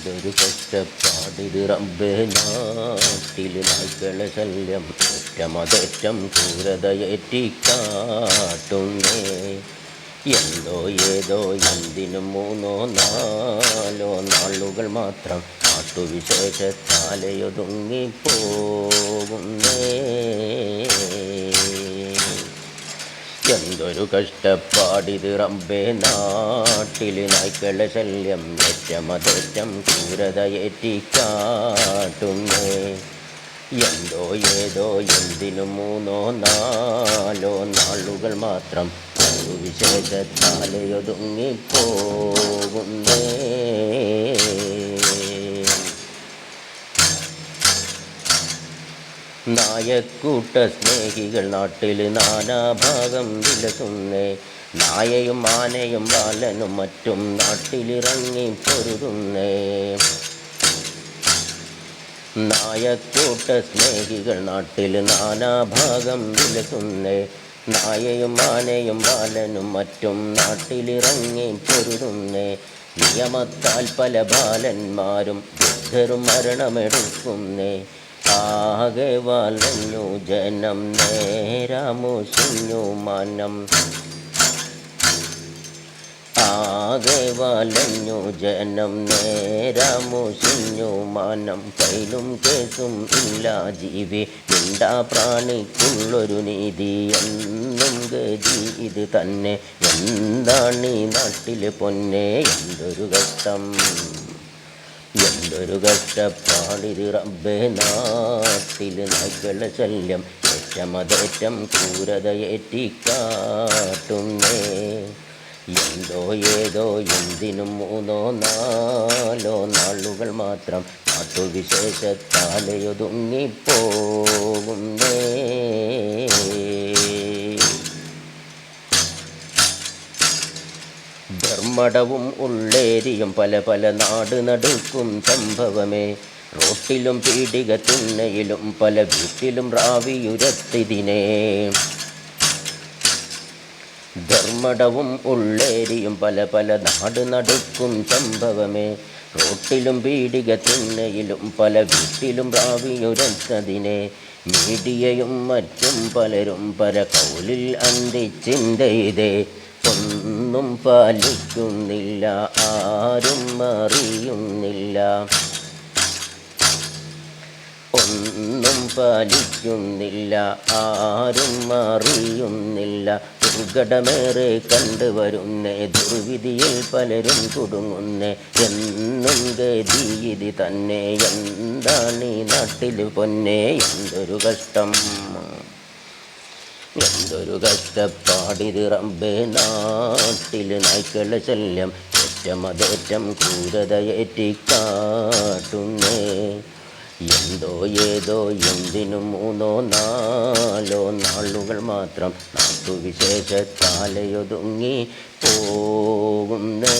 എന്തൊരു കഷ്ടപ്പാടിരു റബ്ബേ ശല്യം ഏറ്റമതേറ്റം ക്രൂരതയേറ്റിക്കാട്ടുന്നേ. എന്തോ ഏതോ എന്തിനും മൂന്നോ നാലോ നാളുകൾ മാത്രം നാട്ടുവിശേഷത്താലയൊതുങ്ങിപ്പോകുന്നേ. എന്തൊരു കഷ്ടപ്പാടിത് റമ്പേ നാട്ടിൽ നായ്ക്കളെ ശല്യം ഏറ്റമതേറ്റം ക്രൂരതയേറ്റിക്കാട്ടുന്നേ എന്തോ ഏതോ എന്തിനു മൂന്നോ നാലോ നാളുകൾ മാത്രം ഒരു വിശേഷത്താലയൊതുങ്ങിപ്പോകുന്നേ. നായക്കൂട്ട സ്നേഹികൾ നാട്ടിൽ നാനാഭാഗം വിലസുന്നേ. നായയും ആനയും ബാലനും മറ്റും നാട്ടിലിറങ്ങി പൊരുതുന്നേ. നായക്കൂട്ട സ്നേഹികൾ നാട്ടിൽ നാനാഭാഗം വിലസുന്നേ. നായയും ആനയും ബാലനും മറ്റും നാട്ടിലിറങ്ങി പൊരുതുന്നേ. നിയമത്താൽ പല ബാലന്മാരും ബുദ്ധരും മരണമെടുക്കുന്നേ. ആകെ വളഞ്ഞു ജനം നേരമുസിഞ്ഞു മനം. ആകെ വളഞ്ഞു ജനം നേരമുസിഞ്ഞു മനം. കയ്യിലും കേസും ഇല്ല ജീവി. മിണ്ടാ പ്രാണിക്കുള്ളൊരു നീതി എന്നും ഗതി ഇത് തന്നെ. എന്താണ് ഈ നാട്ടിൽ പൊന്നെ? എന്തൊരു കഷ്ടം. എന്തൊരു കഷ്ടപ്പാടിരു റബ്ബേ നാട്ടിൽ നായ്ക്കളെ ശല്യം. ഏറ്റമതേറ്റം ക്രൂരതയേറ്റിക്കാട്ടുന്നേ. എന്തോ ഏതോ എന്തിനും മൂന്നോ നാലോ നാളുകൾ മാത്രം നാട്ടുവിശേഷത്താലയൊതുങ്ങിപ്പോകുന്നേ. ധർമ്മടവും ഉള്ളേരിയും പല പല നാട് നടുക്കും സംഭവമേ. റോട്ടിലും പീടിക തുന്നയിലും പല വീട്ടിലും റാവിയുരത്തിനെ ധർമ്മടവും ഉള്ളേരിയും പല പല നാട് നടുക്കും സംഭവമേ. റോട്ടിലും പീടിക തുന്നയിലും പല വീട്ടിലും റാവിയുരത്തതിനെ. മീഡിയയും മറ്റും പലരും പല കൗലിൽ അന്തിച്ചിന്തയിതേ. ഒന്നും പാലിക്കുന്നില്ല ആരും അറിയുന്നില്ല. ഒന്നും പാലിക്കുന്നില്ല ആരും അറിയുന്നില്ല. ദുർഘടമേറെ കണ്ടുവരുന്നേ ദുർവിധിയിൽ പലരും കുടുങ്ങുന്നേ. എന്നും ഗതി ഇത് തന്നെ എന്താണ് ഈ നാട്ടിൽ പൊന്നേ? എന്തൊരു കഷ്ടം. എന്തൊരു കഷ്ടപ്പാടിത് റബ്ബേ നാട്ടിൽ നായ്ക്കളുടെ ശല്യം ഏറ്റമതേറ്റം ക്രൂരതയേറ്റിക്കാട്ടുന്നേ. എന്തോ ഏതോ എന്തിനും മൂന്നോ നാലോ നാളുകൾ മാത്രം നാട്ടുവിശേഷത്താലയൊതുങ്ങി പോകുന്നേ.